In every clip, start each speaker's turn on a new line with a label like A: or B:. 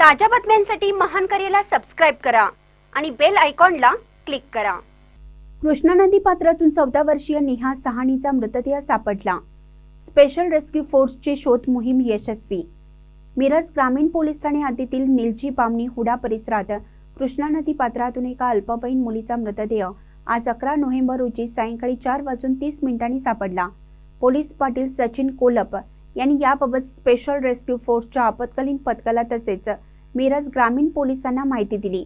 A: ताज्या बातम्यांसाठी महान करेला सबस्क्राईब करा आणि बेल आयकॉनला क्लिक करा. कृष्णा नदी पात्रातून चौदा वर्षीय नेहा सहानीचा मृतदेह सापडला. स्पेशल रेस्क्यू फोर्सची शोध मोहीम यशस्वी. मिरज ग्रामीण पोलीस ठाणे हद्दीतील निलजी बामणी हुडा परिसरात कृष्णा नदी पात्रातून एका अल्पवयीन मुलीचा मृतदेह आज अकरा नोव्हेंबर रोजी सायंकाळी चार वाजून तीस मिनिटांनी सापडला. पोलीस पाटील सचिन कोलप यांनी याबाबत स्पेशल रेस्क्यू फोर्सच्या आपत्कालीन पथकाला तसेच मिरज ग्रामीण पोलिसांना माहिती दिली.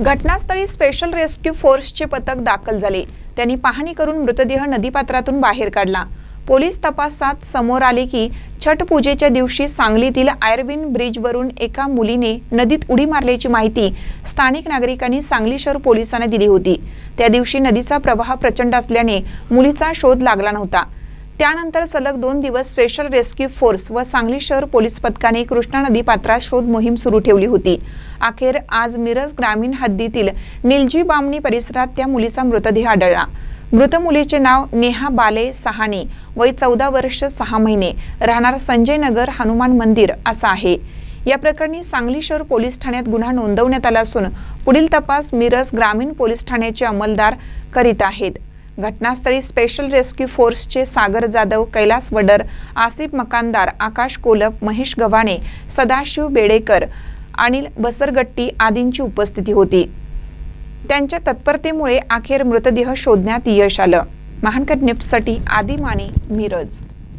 B: घटनास्थळी स्पेशल रेस्क्यू फोर्सचे पथक दाखल झाले. त्यांनी पाहणी करून मृतदेह नदीपात्रातून बाहेर काढला. पोलीस तपासात समोर आले की छठ पूजेच्या दिवशी सांगलीतील आयर्विन ब्रिजवरून एका मुलीने नदीत उडी मारल्याची माहिती स्थानिक नागरिकांनी सांगली शहर पोलिसांना दिली होती. त्या दिवशी नदीचा प्रवाह प्रचंड असल्याने मुलीचा शोध लागला नव्हता. त्यानंतर सलग दोन दिवस स्पेशल रेस्क्यू फोर्स व सांगली शहर पोलीस पथकाने कृष्णा नदी पात्रात शोध मोहीम सुरू ठेवली होती. अखेर आज मिरज ग्रामीण हद्दीतील निलजी बामणी परिसरात त्या मुलीचा मृतदेह आढळला. मृत मुलीचे नाव नेहा बाले सहाने वय चौदा वर्ष सहा महिने राहणार संजय नगर हनुमान मंदिर असं आहे. या प्रकरणी सांगली शहर पोलीस ठाण्यात गुन्हा नोंदवण्यात आला असून पुढील तपास मिरज ग्रामीण पोलीस ठाण्याचे अंमलदार करीत आहेत. घटनास्थळी स्पेशल रेस्क्यू फोर्सचे सागर जाधव कैलास वडर आसिफ मकानदार आकाश कोलप महेश गव्हाणे सदाशिव बेडेकर अनिल बसरगट्टी आदींची उपस्थिती होती. त्यांच्या तत्परतेमुळे अखेर मृतदेह शोधण्यात यश आलं. महानकर निप्ससाठी आदी माने मिरज.